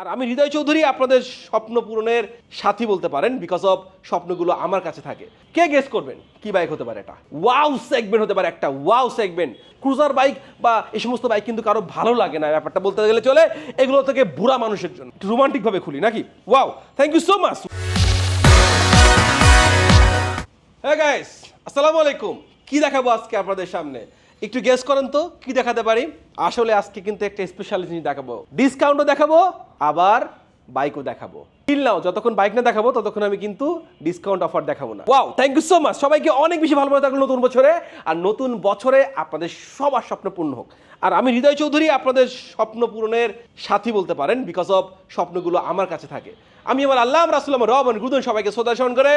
আর আমি হৃদয় চৌধুরী আপনাদের স্বপ্ন পূরণের সাথী বলতে পারেন বিকজ অফ স্বপ্নগুলো আমার কাছে থাকে। কে গেস করবেন? কি বাইক হতে পারে এটা? ওয়াও সেগমেন্ট হতে পারে একটা। ওয়াও সেগমেন্ট ক্রুজার বাইক বা এই সমস্ত বাইক কিন্তু কারও ভালো লাগে না ব্যাপারটা বলতে গেলে চলে। এগুলো থেকে বুড়া মানুষের জন্য। রোমান্টিক ভাবে খুলি, নাকি? Wow thank you so much হ্যাঁ গাইস আসসালামু আলাইকুম। কি দেখাবো আজকে আপনাদের সামনে? একটু গেস করেন তো, কি দেখাতে পারি? আসলে আজকে কিন্তু একটা স্পেশাল জিনিস দেখাবো। ডিসকাউন্টও দেখাবো, আবার বাইকও দেখাবো। কিল নাও, যতক্ষণ বাইক না দেখাবো, ততক্ষণ আমি কিন্তু ডিসকাউন্ট অফার দেখাবো না। Wow thank you so much সবাইকে অনেক বেশি ভালো থাকল নতুন বছরে, আর নতুন বছরে আপনাদের সবার স্বপ্ন পূর্ণ হোক। আর আমি হৃদয় চৌধুরী, আপনাদের স্বপ্ন পূরণের সাথী বলতে পারেন বিকজ অফ স্বপ্নগুলো আমার কাছে থাকে। আমি আমার আল্লাহ রাসুল্লাহ রহমান গুরুদন সবাইকে শ্রদ্ধা করে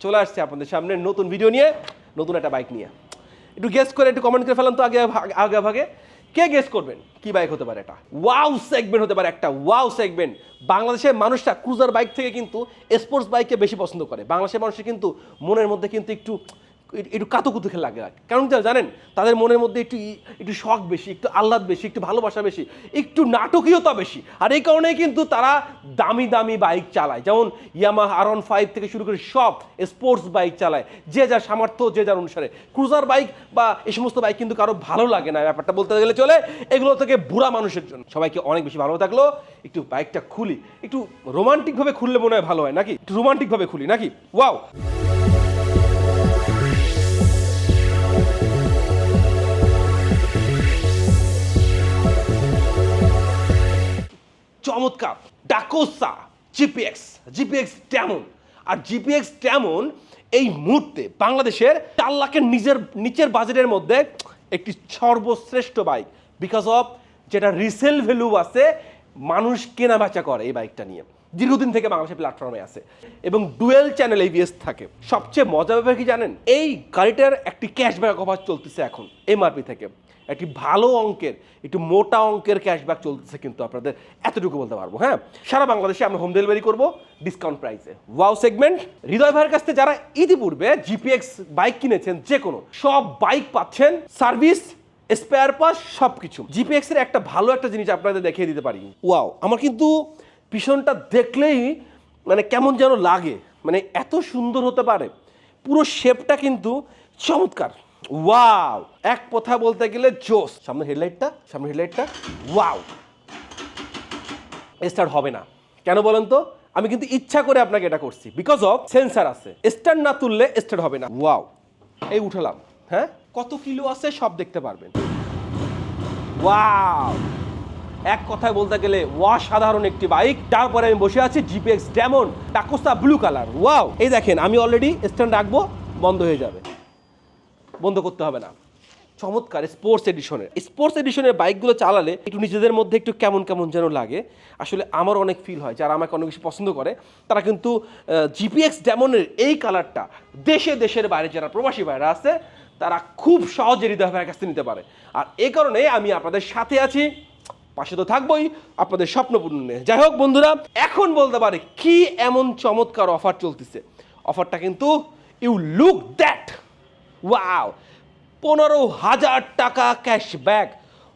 চলে আসছে আপনাদের সামনে নতুন ভিডিও নিয়ে, নতুন একটা বাইক নিয়ে। একটু গেস করে, একটু কমেন্ট করে ফেলেন তো আগে আগে ভাগে। কে গেস করবেন? কি বাইক হতে পারে এটা? ওয়াও সেগমেন্ট হতে পারে একটা। ওয়াও সেগমেন্ট বাংলাদেশের মানুষটা ক্রুজার বাইক থেকে কিন্তু স্পোর্টস বাইককে বেশি পছন্দ করে। বাংলাদেশের মানুষের কিন্তু মনের মধ্যে কিন্তু একটু একটু কাতুকুতু লাগে। কারণ জানেন? তাদের মনের মধ্যে একটু একটু শখ বেশি, একটু আহ্লাদ বেশি, একটু ভালোবাসা বেশি, একটু নাটকীয়তা বেশি। আর এই কারণেই কিন্তু তারা দামি দামি বাইক চালায়। যেমন ইয়ামা আর ওয়ান ফাইভ থেকে শুরু করে সব স্পোর্টস বাইক চালায়। যে যার সামর্থ্য, যে যার অনুসারে। ক্রুজার বাইক বা এই সমস্ত বাইক কিন্তু কারও ভালো লাগে না ব্যাপারটা বলতে গেলে চলে। এগুলো থেকে বুড়া মানুষের জন্য। সবাইকে অনেক বেশি ভালো থাকল। একটু বাইকটা খুলি। একটু রোমান্টিকভাবে খুললে মনে হয় ভালো হয়, নাকি? একটু রোমান্টিকভাবে খুলি, নাকি? ওয়াও চমৎকার। ডাকোসা, জিপিএক্স জিপিএক্স ট্যামন আর জিপিএক্স ট্যামন এই মুহূর্তে বাংলাদেশের চার লাখের নিজের, নিচের বাজেটের মধ্যে একটি সর্বশ্রেষ্ঠ বাইক। বিকজ অফ যেটা রিসেল ভ্যালু আছে, মানুষ কেনা বেচা করে এই বাইকটা নিয়ে। দীর্ঘদিন থেকে বাংলাদেশের প্ল্যাটফর্মে আছে। এবং ডুয়েল চ্যানেল এবিএস থাকে। সবচেয়ে মজা ব্যাপার কি জানেন? এই গাড়িটার একটি ক্যাশব্যাক অফার চলতেছে এখন এমআরপি থেকে। একটি ভালো অঙ্কের, একটু মোটা অঙ্কের ক্যাশব্যাক চলতেছে কিন্তু আপনাদের, এতটুকু বলতে পারব হ্যাঁ? সারা বাংলাদেশে আমরা হোম ডেলিভারি করব ডিসকাউন্ট প্রাইসে ওয়াও সেগমেন্ট হৃদয় ভাইয়ের কাছ থেকে যারা ইতিপূর্বে জিপিএক্স বাইক কিনেছেন, যে কোনো, সব বাইক পাচ্ছেন সার্ভিস স্পেয়ার পাস সব কিছু জিপিএক্স এর একটা ভালো একটা জিনিস আপনাদের দেখিয়ে দিতে পারি। ওয়াও আমার কিন্তু পিছনটা দেখলেই মানে কেমন যেন লাগে মানে এত সুন্দর হতে পারে। পুরো শেপটা কিন্তু চমৎকার। ওয়াও এক কথা বলতে গেলে জোস সামনে হেডলাইটটা সামনে হেডলাইটটা। ওয়াও স্টার্ট হবে না। কেন বলেন তো? আমি কিন্তু ইচ্ছা করে আপনাকে এটা করছি। বিকজ অফ সেন্সার আছে। স্টার্ট না তুললে স্টার্ট হবে না। ওয়াও এই উঠালাম। হ্যাঁ? কত কিলো আছে সব দেখতে পারবেন। ওয়াও এক কথায় বলতে গেলে অসাধারণ একটি বাইক তারপরে আমি বসে আছি জিপিএক্স ডেমন টাকোসা ব্লু কালার ওয়াও এই দেখেন, আমি অলরেডি স্ট্যান্ড রাখব, বন্ধ হয়ে যাবে। বন্ধ করতে হবে না। চমৎকার স্পোর্টস এডিশনের স্পোর্টস এডিশনের বাইকগুলো চালালে একটু নিজেদের মধ্যে একটু কেমন কেমন যেন লাগে। আসলে আমার অনেক ফিল হয়, যারা আমাকে অনেক বেশি পছন্দ করে, তারা কিন্তু জিপিএক্স ডেমনের এই কালারটা দেশে, দেশের বাইরে যারা প্রবাসী বাইরে আছে, তারা খুব সহজে হৃদয় ভাইয়ের কাছ নিতে পারে। আর এই কারণে আমি আপনাদের সাথে আছি, পাশে তো থাকবোই, আপনাদের স্বপ্ন পূরণে যাই হোক বন্ধুরা, এখন বলতে পারে, কি এমন চমৎকার অফার চলতেছে? অফারটা কিন্তু ইউ লুক দ্যাট ওয়াও পনেরো হাজার টাকা ক্যাশব্যাক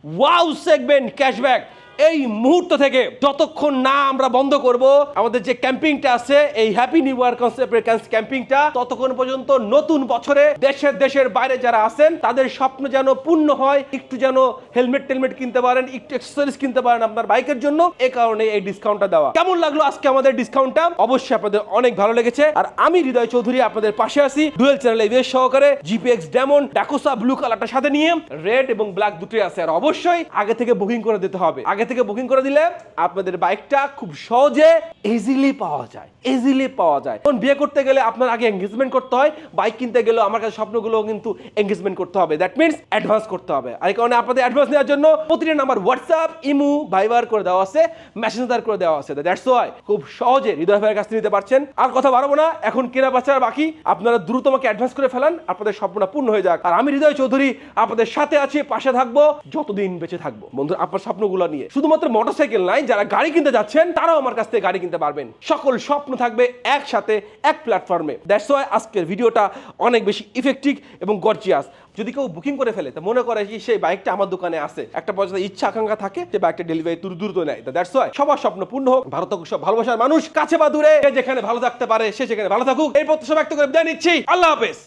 ওয়াও সেগমেন্ট ক্যাশব্যাক এই মুহূর্ত থেকে যতক্ষণ না আমরা বন্ধ করব, আমাদের যে ক্যাম্পিংটা আছে, এই হ্যাপি নিউ ইয়ার কনসেপ্টের ক্যাম্পিংটা ততক্ষণ পর্যন্ত নতুন বছরে দেশের দেশের বাইরে যারা আছেন, তাদের স্বপ্ন যেন পূর্ণ হয়, একটু যেন হেলমেট টেলমেট কিনতে পারেন, একটু অ্যাক্সেসরিজ কিনতে পারেন আপনার বাইকের জন্য, এ কারণে এই ডিসকাউন্টটা দেওয়া। কেমন লাগল আজকে আমাদের ডিসকাউন্টটা অবশ্যই আপনাদের অনেক ভালো লেগেছে। আর আমি হৃদয় চৌধুরী আপনাদের পাশে আছি ডুয়েল চ্যানেল এভিএস সহকারে জিপিএক্স ডেমন ডাকোসা ব্লু কালারটার সাথে নিয়ে রেড এবং ব্ল্যাক দুটোই আছে। আর অবশ্যই আগে থেকে বুকিং করে দিতে হবে। আগে থেকে বুকিং করে দিলে আপনাদের বাইকটা খুব সহজে ইজিলি পাওয়া যায় ইজিলি পাওয়া যায়। এখন বিয়ে করতে গেলে আপনার আগে এঙ্গেজমেন্ট করতে হয় বাইক কিনতে গেলেও আমার কাছে স্বপ্নগুলো কিন্তু এঙ্গেজমেন্ট করতে হবে। দ্যাট মিনস অ্যাডভান্স করতে হবে। আর এই কারণে আপনাদের অ্যাডভান্স নেওয়ার জন্য প্রতিটা নাম্বার হোয়াটসঅ্যাপ ইমু ভাইবার করে দেওয়া আছে মেসেঞ্জার করে দেওয়া আছে। দ্যাটস ওয়াই খুব সহজে হৃদয় ভাইয়ের কাছ থেকে নিতে পারছেন। আর কথা বাড়াবো না, এখন কেনা বাচ্চার বাকি। আপনারা দ্রুত আমাকে অ্যাডভান্স করে ফেলান, আপনাদের স্বপ্নটা পূর্ণ হয়ে যাক। আর আমি হৃদয় চৌধুরী, আপনাদের সাথে আছি, পাশে থাকব, যতদিন বেঁচে থাকব। বন্ধু আপনার স্বপ্নগুলো নিয়ে। শুধুমাত্র মোটরসাইকেল নাই, যারা গাড়ি কিনতে যাচ্ছেন, তারাও আমার কাছ থেকে গাড়ি কিনতে পারবেন। সকল স্বপ্ন থাকবে একসাথে এক প্ল্যাটফর্মে দ্যাটস ওয়াই আজকের ভিডিওটা অনেক বেশি ইফেক্টিভ এবং গর্জিয়াস যদি কেউ বুকিং করে ফেলে, তা মনে করে যে সেই বাইকটা আমার দোকানে আছে। একটা পর্যায়ে ইচ্ছা আকাঙ্ক্ষা থাকে যে বাইকটা ডেলিভারি দূর দ্রুত নেয়। দ্যাটস ওয়াই সবার স্বপ্ন পূর্ণ হোক ভারত সব ভালোবাসার মানুষ, কাছে বা দূরে। যেখানে ভালো থাকতে পারে, সে সেখানে ভালো থাকুক। এই প্রত্যাশা ব্যক্ত করে বিদায় নিচ্ছি। আল্লাহ হাফেজ।